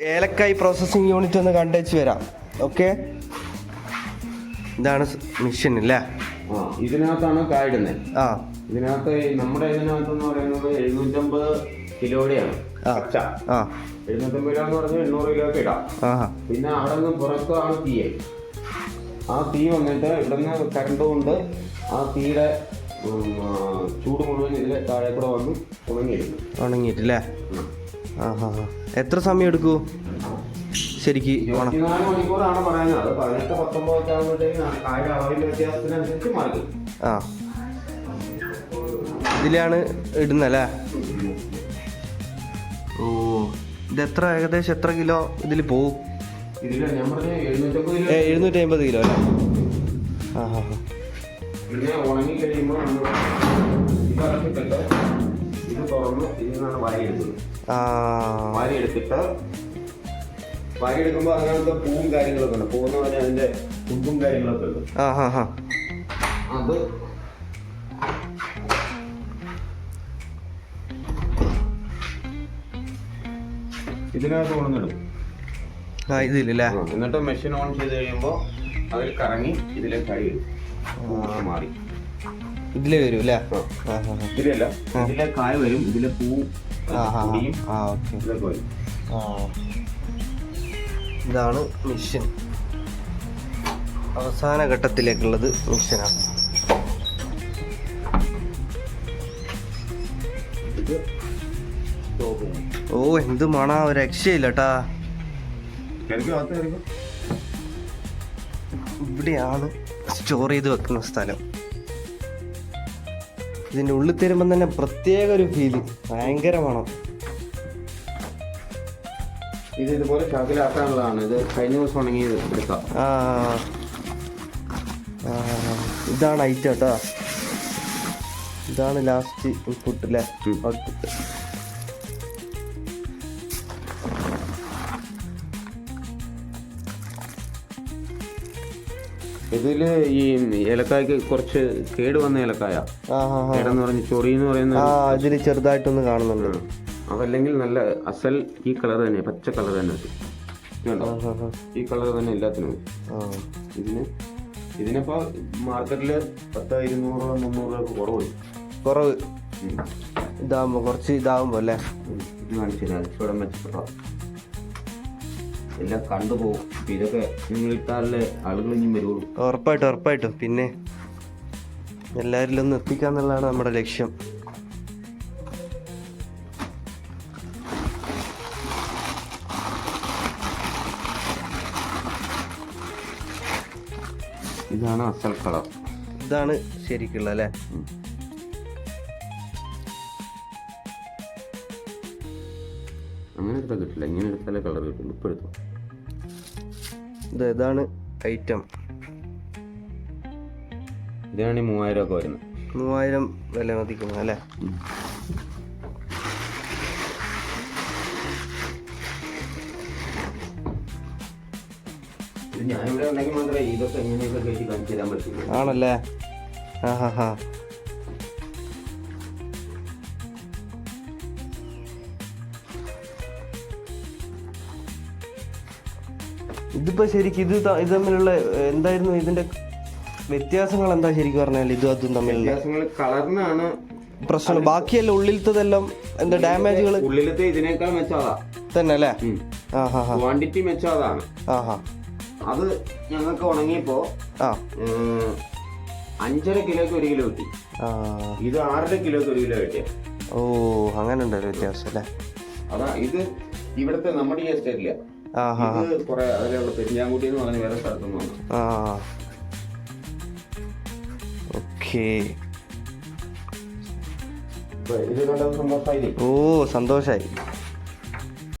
ഏലക്കായി processing unit ഒന്ന് കണ്ടേച്ച് വരാം. Okay ഇതാണ് മിഷൻ അല്ലേ? ആ ഇതിനകത്താണ് കായിടുന്നത് ആ. ഇതിനകത്ത് നമ്മുടെ ഇതിനകത്ത് എന്ന് പറയുന്നത് എഴുന്നൂറ്റമ്പത് കിലോയുടെയാണ് ആ. എഴുന്നൂറ്റമ്പത് കിലോ എന്ന് പറഞ്ഞാൽ എണ്ണൂറ് കിലോക്ക് ഇടാം. പിന്നെ അവിടെ നിന്ന് പുറത്താണ് തീ. ആ തീ വന്നിട്ട് ഇവിടുന്ന് കറണ്ട് കൊണ്ട് ആ തീയുടെ ചൂട് മുഴുവൻ ഇതിലെ താഴെ കൂടെ വന്ന് ഉണങ്ങിയിരുന്നു ഉണങ്ങിയിട്ടില്ലേ? ആ ഹാ ഹാ എത്ര സമയം എടുക്കൂ? ശരിക്ക് ഉണ ഇരുപത്തിനാല് മണിക്കൂറാണ് പറയുന്നത്. അത് പതിനെട്ട് പത്തൊമ്പതൊക്കെ ആകുമ്പോഴത്തേക്കും കായുടെ അളവിന്റെ വ്യത്യാസത്തിനനുസരിച്ച് മാറി. ആ. ഇതിലാണ് ഇടുന്നല്ലേ ഓ. ഇത് എത്ര ഏകദേശം എത്ര കിലോ ഇതിൽ പോവും? എഴുന്നൂറ്റി അമ്പത് കിലോ. അല്ലേ? ആ ഹാ ഹാ ഉണങ്ങി കഴിയുമ്പോൾ ഇത് തുറന്ന്. ഇതിൽ നിന്നാണ് വാരി എടുക്കുന്നത് വാരി എടുത്തിട്ട് വാരി എടുക്കുമ്പോൾ അങ്ങനത്തെ പൂവും കാര്യങ്ങളൊക്കെ ഉണ്ട്. പൂവെന്ന് പറഞ്ഞാൽ അതിന്റെ കുമ്പും കാര്യങ്ങളൊക്കെ ഉണ്ട്. അത് ഇതിനകത്ത് കൊണ്ടുവന്നിടും. ഇതില്ലേ എന്നിട്ട് മെഷീൻ ഓൺ ചെയ്ത് കഴിയുമ്പോൾ അതിൽ കറങ്ങി ഇതിലേക്ക് കഴിയും മാറി. ഇതിലേ വരും അല്ലേ? ഇതിലല്ല ഇതിലെ കായ വരും ഇതിലെ പൂ വരും. ഇതാണ് മിഷൻ അവസാന ഘട്ടത്തിലേക്കുള്ളത് മിഷനാണ് ഓ എന്ത് മണ ഒരു രക്ഷയില്ല കേട്ടാ എനിക്ക് അകത്ത് കയറിക്കോ. ഇവിടെയാണ് സ്റ്റോർ ചെയ്ത് വെക്കുന്ന സ്ഥലം. ഇതിന്റെ ഉള്ളിൽ തരുമ്പം തന്നെ പ്രത്യേക ഒരു ഫീൽ ഭയങ്കര മണം. ഇത് ഇതുപോലെ ചാക്കിലാക്കാനുള്ളതാണ് ഇത് കഴിഞ്ഞ ദിവസം ഉണങ്ങിയത് എടുക്കാം. ഇതാണ് ഐറ്റം കേട്ടോ ഇതാണ് ലാസ്റ്റ് ഇൻപുട്ട് അല്ലേ ഔട്ട്പുട്ട് ഇതിൽ ഈ ഏലക്കായ്ക്ക് കുറച്ച് കേട് വന്ന ഏലക്കായ. കേടെന്ന് പറഞ്ഞ് ചൊറി എന്ന് പറയുന്ന ഇതിൽ ചെറുതായിട്ടൊന്ന് കാണുന്നുണ്ട്. അതല്ലെങ്കിൽ നല്ല അസൽ ഈ കളർ തന്നെ പച്ച കളർ തന്നെ ഈ കളർ തന്നെ എല്ലാത്തിനും. ഇതിന് ഇതിനിപ്പോ മാർക്കറ്റിൽ പത്ത് ഇരുന്നൂറ് മുന്നൂറ് കുറവ്. കുറവ്. ഇതാകുമ്പോ കുറച്ച് ഇതാകുമ്പോ അല്ലേ? ഇത് കാണിച്ചില്ല ഇവിടെ മെച്ചപ്പെട്ടോ. എല്ലാം കണ്ടുപോകും ഇപ്പൊ ഇതൊക്കെ ഇട്ടാലേ ആളുകൾ ഇനിയും വരുള്ളൂ. ഉറപ്പായിട്ടും ഉറപ്പായിട്ടും. പിന്നെ എല്ലാവരിലും ഒന്ന് എത്തിക്കാന്നുള്ളതാണ് നമ്മുടെ ലക്ഷ്യം. ഇതാണ് അസൽ കളർ ഇതാണ് ശരിക്കുള്ള അല്ലേ? അങ്ങനെ എടുത്താൽ കിട്ടില്ല. ഇങ്ങനെ എടുത്താലേ കളർ കിട്ടുള്ളൂ. ഇപ്പൊ എടുത്തു? ഇതാണ് ഐറ്റം ഇതാണ് ഈ മൂവായിരം ഒക്കെ വരുന്നത്. മൂവായിരം വില മതിക്കുന്നത് അല്ലേ? ഇത് ഞാനിവിടെ ഉണ്ടെങ്കിൽ മാത്രമേ ഇതൊക്കെ എങ്ങനെയൊക്കെ കഴിച്ച് കാണിച്ചു തരാൻ പറ്റുള്ളൂ ആണല്ലേ? ആ ഹാ ഹാ ഇതിപ്പോ ശരിക്കും ഇത് ഇത് തമ്മിലുള്ള എന്തായിരുന്നു ഇതിന്റെ വ്യത്യാസങ്ങൾ എന്താ ശരിക്കും പറഞ്ഞാൽ ഇതും അതും തമ്മിലുള്ള? വ്യത്യാസങ്ങൾ കളറിനാണ്. പ്രശ്നം ബാക്കിയല്ല ഉള്ളിലത്തതെല്ലാം എന്താ ഡാമേജുകൾ ഉള്ളിലത്തെ ഇതിനേക്കാൾ മെച്ചാതാ തന്നെ അല്ലേ? ക്വാണ്ടിറ്റി മെച്ചാതാണ് അത് ഞങ്ങൾക്ക് ഉണങ്ങിയപ്പോ ആ. അഞ്ചര കിലോക്ക് ഒരു കിലോ കിട്ടി. ഇത് ആറര കിലോക്ക് ഒരു കിലോ കിട്ടിയ. ഓ അങ്ങനെ ഉണ്ടല്ലോ വ്യത്യാസം അല്ലേ? അതാ ഇത് ഇവിടുത്തെ നമ്മുടെ ഈ എസ്റ്റേറ്റില്ല ഇത് കുറെ അതിലുള്ള പെരിഞ്ഞാങ്കുട്ടി എന്ന് പറഞ്ഞ വേറെ സ്ഥലത്തുനിന്ന് ആ. ഓക്കേ. ഓ സന്തോഷായി.